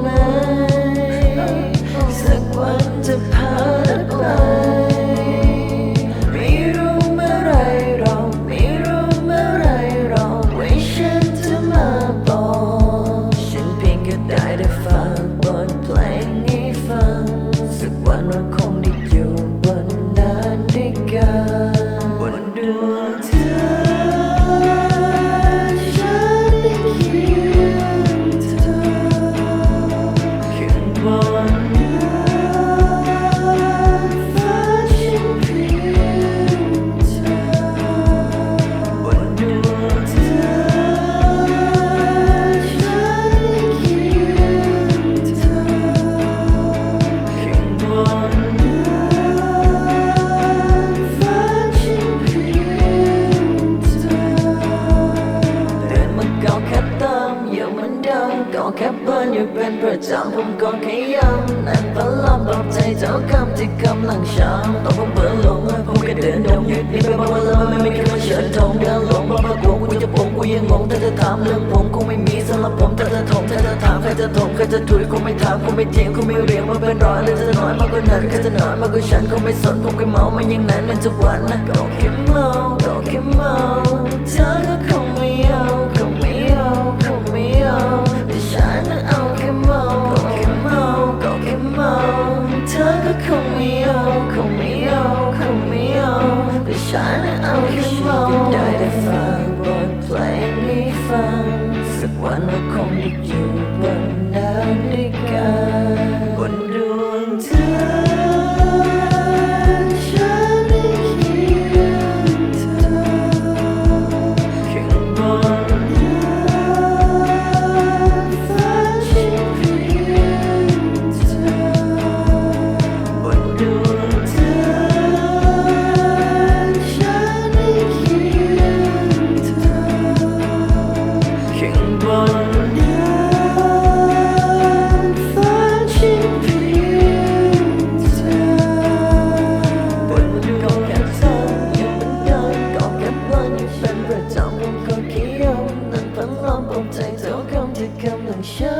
ไหมสักวันจะพาไปไม่รู้เมื่อไรหรอกไม่รู้เมื่อไรหรอกว่าฉันจะมาบอฉันเพียงแค่ได้แต่ฟังบทเพลงนี้ฟังสักวันเราคงได้ ก็แค่เบิร์นอยู่เป็นประจำผมก็แค่ย้ำนั่นพลังบอกใจเจ้าคำที่กำลังช้ำต้องผมเบิร์นลงผมแค่เดินดงยึดนี่ไปบอกว่าเราไม่มีใครมาเชิญทงเดินลงบอกว่ากลัวกูจะปงกูยังงงถ้าเธอถามเรื่องผมคงไม่มีสำหรับผมถ้าเธอถมถ้าเธอถามใครจะถมใครจะถุยคงไม่ถามคงไม่เถียงคงไม่เรียงว่าเป็นร้อยหรือจะน้อยมากกว่านั้นใครจะน้อยมากกว่าฉันคงไม่สนผมแค่เมามันยังนั้นมันจะหวันนะก็แค่เมาก็แค่เมาเธอก็คง แต่ฉันน่ะเอาแค่เมาได้แต่ฟังบทเพลงนี้ฟังสักวันเราคงได้อยู่บ ป